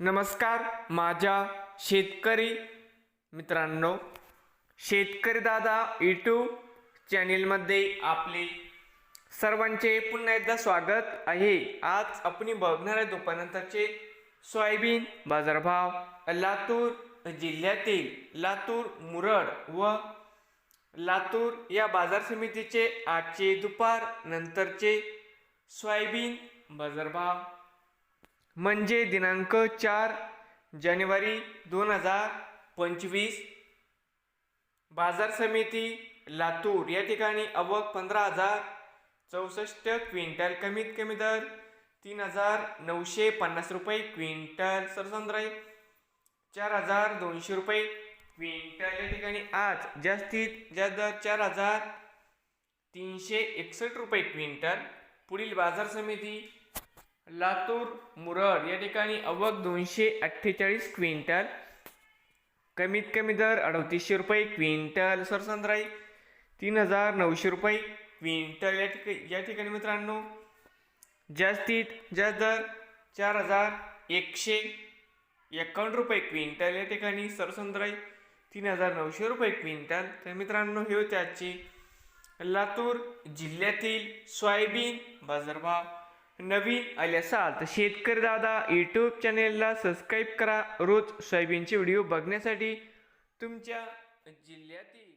नमस्कार माझ्या शेतकरी मित्रांनो शेतकरी दादा यूट्यूब चॅनेलमध्ये आपले सर्वांचे पुन्हा एकदा स्वागत आहे. आज आपण बघणार आहे दुपारनंतरचे सोयाबीन बाजारभाव लातूर जिल्ह्यातील लातूर मुरड व लातूर या बाजार समितीचे आजचे दुपार नंतरचे सोयाबीन बाजारभाव. म्हणजे दिनांक चार जानेवारी दोन हजार पंचवीस. बाजार समिती लातूर या ठिकाणी अवक पंधरा हजार चौसष्ट क्विंटल कमीत कमी दर तीन हजार नऊशे पन्नास रुपये क्विंटल सरसंद्रय चार हजार दोनशे रुपये क्विंटल. या ठिकाणी आज जास्तीत जास्त दर चार हजार तीनशे एकसष्ट रुपये क्विंटल. पुढील बाजार समिती लातूर मुरड या ठिकाणी अवक दोनशे अठ्ठेचाळीस क्विंटल कमीत कमी दर अडतीसशे रुपये क्विंटल सरसंद्राई तीन हजार नऊशे रुपये क्विंटल. या ठिकाणी या ठिकाणी मित्रांनो जास्तीत जास्त दर चार हजार एकशे एकावन्न रुपये क्विंटल. या ठिकाणी सरसंद्राई तीन हजार नऊशे रुपये क्विंटल. तर मित्रांनो हे होते आजचे लातूर जिल्ह्यातील सोयाबीन बाजारभाव. नवीन आले असाल तर शेतकरी दादा यूट्यूब चॅनेलला सबस्क्राईब करा. रोज सोयाबीनचे व्हिडिओ बघण्यासाठी तुमच्या जिल्ह्यातील